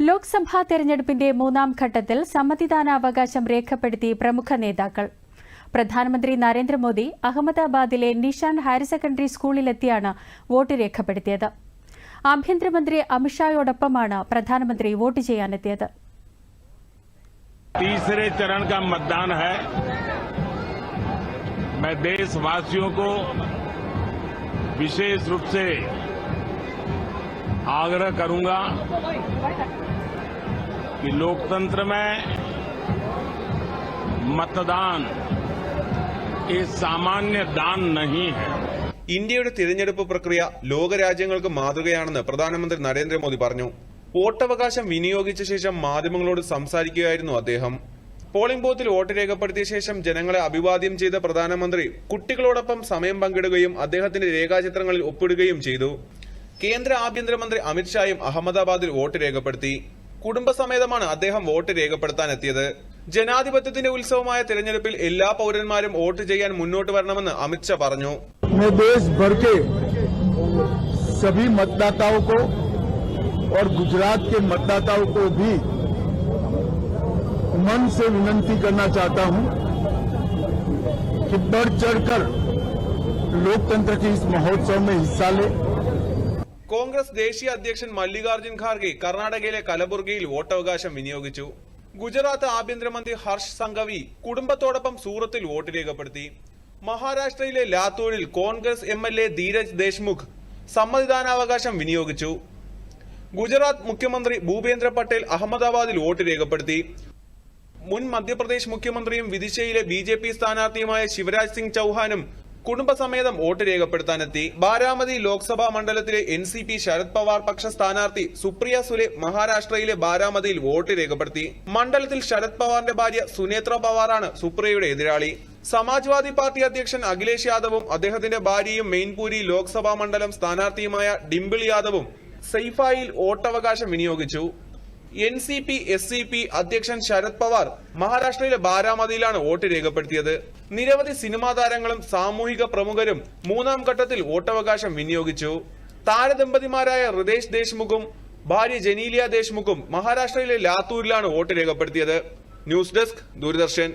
ലോക്സഭാ തെരഞ്ഞെടുപ്പിന്റെ മൂന്നാം ഘട്ടത്തിൽ സമ്മതിദാനാവകാശം രേഖപ്പെടുത്തി പ്രമുഖ നേതാക്കൾ. പ്രധാനമന്ത്രി നരേന്ദ്രമോദി അഹമ്മദാബാദിലെ നിഷാൻ ഹയർ സെക്കൻഡറി സ്കൂളിലെത്തിയാണ് വോട്ട് രേഖപ്പെടുത്തിയത്. ആഭ്യന്തരമന്ത്രി അമിത്ഷായോടൊപ്പമാണ് പ്രധാനമന്ത്രി വോട്ട് ചെയ്യാനെത്തിയത്. तीसरे चरण का मतदान है। मैं देशवासियों को विशेष रूप से आग्रह करूंगा कि लोकतंत्र में मतदान ये सामान्य दान नहीं है ഇന്ത്യയുടെ തിരഞ്ഞെടുപ്പ് പ്രക്രിയ ലോകരാജ്യങ്ങൾക്ക് മാതൃകയാണെന്ന് പ്രധാനമന്ത്രി നരേന്ദ്രമോദി പറഞ്ഞു വോട്ടവകാശം വിനിയോഗിച്ച ശേഷം മാധ്യമങ്ങളോട് സംസാരിക്കുകയായിരുന്നു അദ്ദേഹം പോളിംഗ് ബൂത്തിൽ വോട്ട് രേഖപ്പെടുത്തിയ ശേഷം ജനങ്ങളെ അഭിവാദ്യം ചെയ്ത പ്രധാനമന്ത്രി കുട്ടികളോടൊപ്പം സമയം പങ്കിടുകയും അദ്ദേഹത്തിന്റെ രേഖാചിത്രങ്ങളിൽ ഒപ്പിടുകയും ചെയ്തു കേന്ദ്ര ആഭ്യന്തരമന്ത്രി അമിത്ഷായും അഹമ്മദാബാദിൽ വോട്ട് രേഖപ്പെടുത്തി കുടുംബസമേതമാണ് അദ്ദേഹം വോട്ട് രേഖപ്പെടുത്താൻ എത്തിയത് ജനാധിപത്യത്തിന്റെ ഉത്സവമായ തിരഞ്ഞെടുപ്പിൽ എല്ലാ പൗരന്മാരും വോട്ട് ചെയ്യാൻ മുന്നോട്ട് വരണമെന്ന് അമിത്ഷാ പറഞ്ഞു मैं देश भर के सभी मतदाताओं को और गुजरात के मतदाताओं को भी मन से विनंती करना चाहता हूं कि बढ़ चढ़कर लोकतंत्र के इस महोत्सव में हिस्सा लें കോൺഗ്രസ് ദേശീയ അധ്യക്ഷൻ മല്ലികാർജുൻ ഖാർഗെ കർണാടകയിലെ കലബുർഗിയിൽ വോട്ടവകാശം വിനിയോഗിച്ചു. ഗുജറാത്ത് ആഭ്യന്തരമന്ത്രി ഹർഷ് സംഘവി കുടുംബത്തോടൊപ്പം സൂറത്തിൽ വോട്ട് രേഖപ്പെടുത്തി. മഹാരാഷ്ട്രയിലെ ലാത്തൂരിൽ Congress M L A Dheeraj Deshmukh സമ്മതിദാനാവകാശം വിനിയോഗിച്ചു. ഗുജറാത്ത് മുഖ്യമന്ത്രി ഭൂപേന്ദ്ര പട്ടേൽ അഹമ്മദാബാദിൽ വോട്ട് രേഖപ്പെടുത്തി. മുൻ മധ്യപ്രദേശ് മുഖ്യമന്ത്രിയും വിദിശയിലെ ബി ജെ പി സ്ഥാനാർത്ഥിയുമായ ശിവരാജ് സിംഗ് ചൌഹാനും കുടുംബസമേതം വോട്ട് രേഖപ്പെടുത്താനെത്തി. ബാരാമതി ലോക്സഭാ മണ്ഡലത്തിലെ N C P Sharad Pawar പക്ഷ സ്ഥാനാർത്ഥി സുപ്രിയ സുലെ മഹാരാഷ്ട്രയിലെ ബാരാമതിയിൽ വോട്ട് രേഖപ്പെടുത്തി. മണ്ഡലത്തിൽ ശരത് പവാറിന്റെ ഭാര്യ സുനേത്ര പവാറാണ് സുപ്രിയയുടെ എതിരാളി. സമാജ്വാദി പാർട്ടി അധ്യക്ഷൻ അഖിലേഷ് യാദവും അദ്ദേഹത്തിന്റെ ഭാര്യയും മെയിൻപൂരി ലോക്സഭാ മണ്ഡലം സ്ഥാനാർത്ഥിയുമായ ഡിംപിൾ യാദവും സെയ്ഫായിൽ വോട്ടവകാശം വിനിയോഗിച്ചു. N C P S C P അധ്യക്ഷൻ ശരത് പവാർ മഹാരാഷ്ട്രയിലെ ബാരാമതിയിലാണ് വോട്ട് രേഖപ്പെടുത്തിയത്. നിരവധി സിനിമാ താരങ്ങളും സാമൂഹിക പ്രമുഖരും മൂന്നാം ഘട്ടത്തിൽ വോട്ടവകാശം വിനിയോഗിച്ചു. താരദമ്പതിമാരായ ഹൃദേശ് ദേശ്മുഖും ഭാര്യ ജനീലിയ ദേശ്മുഖും മഹാരാഷ്ട്രയിലെ ലാത്തൂരിലാണ് വോട്ട് രേഖപ്പെടുത്തിയത്. News desk Doordarshan.